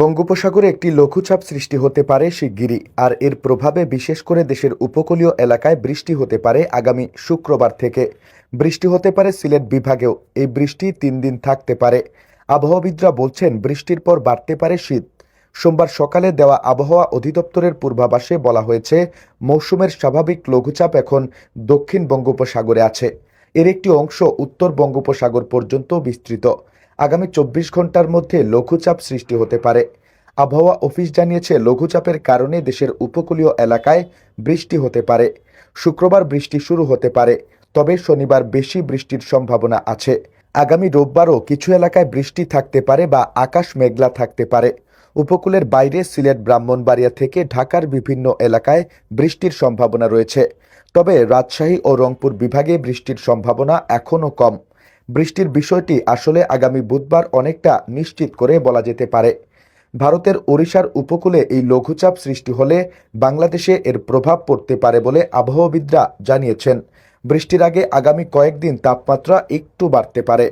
বঙ্গোপসাগরে একটি লঘুচাপ সৃষ্টি হতে পারে শিগগিরই, আর এর প্রভাবে বিশেষ করে দেশের উপকূলীয় এলাকায় বৃষ্টি হতে পারে আগামী শুক্রবার থেকে। বৃষ্টি হতে পারে সিলেট বিভাগেও, এই বৃষ্টি তিন দিন থাকতে পারে। আবহাওয়াবিদরা বলছেন, বৃষ্টির পর বাড়তে পারে শীত। সোমবার সকালে দেওয়া আবহাওয়া অধিদপ্তরের পূর্বাভাসে বলা হয়েছে, মৌসুমের স্বাভাবিক লঘুচাপ এখন দক্ষিণ বঙ্গোপসাগরে আছে। এর একটি অংশ উত্তর বঙ্গোপসাগর পর্যন্ত বিস্তৃত। আগামী চব্বিশ ঘণ্টার মধ্যে লঘুচাপ সৃষ্টি হতে পারে। আবহাওয়া অফিস জানিয়েছে, লঘুচাপের কারণে দেশের উপকূলীয় এলাকায় বৃষ্টি হতে পারে। শুক্রবার বৃষ্টি শুরু হতে পারে, তবে শনিবার বেশি বৃষ্টির সম্ভাবনা আছে। আগামী রোববারও কিছু এলাকায় বৃষ্টি থাকতে পারে বা আকাশ মেঘলা থাকতে পারে। উপকূলের বাইরে সিলেট, ব্রাহ্মণবাড়িয়া থেকে ঢাকার বিভিন্ন এলাকায় বৃষ্টির সম্ভাবনা রয়েছে। তবে রাজশাহী ও রংপুর বিভাগে বৃষ্টির সম্ভাবনা এখনও কম। বৃষ্টির বিষয়টি আসলে আগামী বুধবার অনেকটা নিশ্চিত করে বলা যেতে পারে। ভারতের ওড়িশার উপকূলে এই লঘুচাপ সৃষ্টি হলে বাংলাদেশে এর প্রভাব পড়তে পারে বলে আবহাওয়াবিদরা জানিয়েছেন। বৃষ্টির আগে আগামী কয়েকদিন তাপমাত্রা একটু বাড়তে পারে।